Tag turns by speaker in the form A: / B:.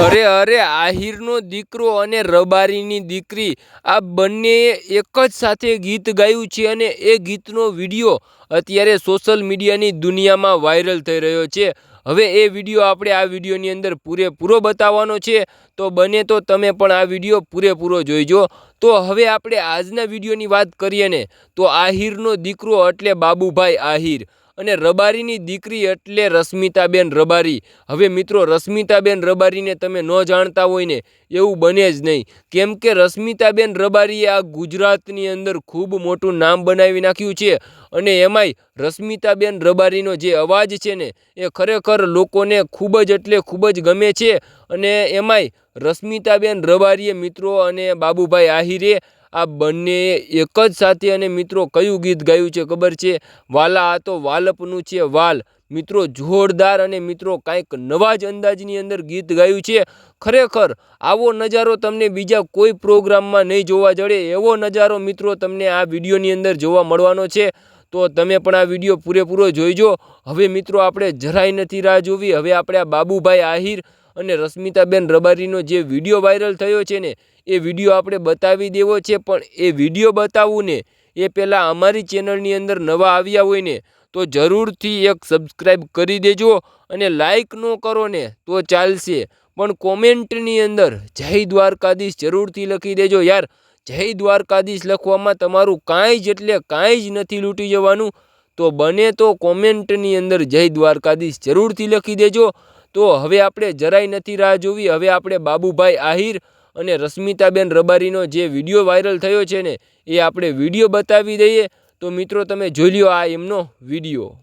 A: અરે અરે, આહિરનો દીકરો અને રબારીની દીકરી. આ બંનેએ એક જ સાથે ગીત ગાયું છે અને એ ગીતનો વીડિયો અત્યારે સોશિયલ મીડિયાની દુનિયામાં વાયરલ થઈ રહ્યો છે. હવે એ વીડિયો આપણે આ વિડીયોની અંદર પૂરેપૂરો બતાવવાનો છે. તો બને તો તમે પણ આ વીડિયો પૂરેપૂરો જોઈજો. તો હવે આપણે આજના વિડીયોની વાત કરીએ ને, તો આહિરનો દીકરો એટલે બાબુભાઈ આહિર. અને રબારીની દીકરી એટલે રશ્મિતાબેન રબારી. હવે મિત્રો, રશ્મિતાબેન રબારીને તમે ન જાણતા હોય ને એવું બને જ નહીં. કેમ કે રશ્મિતાબેન રબારીએ આ ગુજરાતની અંદર ખૂબ મોટું નામ બનાવી નાખ્યું છે અને એમાંય રશ્મિતાબેન રબારીનો જે અવાજ છે ને, એ ખરેખર લોકોને ખૂબ જ એટલે ખૂબ જ ગમે છે. અને એમાંય રશ્મિતાબેન રબારીએ મિત્રો અને બાબુભાઈ આહિરે આ બંને એક જ સાથે અને મિત્રો કયું ગીત ગાયું છે ખબર છે? વાલા આ તો વાલપનું છે વાલ. મિત્રો જોરદાર અને મિત્રો કાંઈક નવા જ અંદાજની અંદર ગીત ગાયું છે. ખરેખર આવો નજારો તમને બીજા કોઈ પ્રોગ્રામમાં નહીં જોવા જડે, એવો નજારો મિત્રો તમને આ વિડીયોની અંદર જોવા મળવાનો છે. તો તમે પણ આ વીડિયો પૂરેપૂરો જોઈજો. હવે મિત્રો આપણે જરાય નથી રાહ જોવી. હવે આપણે આ બાબુભાઈ આહિર અને રશ્મિતાબેન રબારીનો જે વીડિયો વાયરલ થયો છે ને, એ વીડિયો આપણે બતાવી દેવો છે, પણ એ વીડિયો બતાવવું ને, એ પહેલાં અમારી ચેનલની અંદર નવા આવ્યા હોય ને, તો જરૂરથી એક સબસ્ક્રાઈબ કરી દેજો અને લાઈક ન કરો ને, તો ચાલશે. પણ કોમેન્ટની અંદર જય દ્વારકાધીશ જરૂરથી લખી દેજો યાર. જય દ્વારકાધીશ લખવામાં તમારું કાંઈ જ એટલે કાંઈ જ નથી લૂંટી જવાનું. તો બને તો કોમેન્ટની અંદર જય દ્વારકાધીશ જરૂરથી લખી દેજો. તો હવે આપણે જરાય નથી રાહ જોવી. હવે આપણે બાબુભાઈ આહિર અને રશ્મિતાબેન રબારીનો જે વીડિયો વાયરલ થયો છે ને, એ આપણે વીડિયો બતાવી દઈએ. તો મિત્રો, તમે જોઈ લ્યો આ એમનો વીડિયો.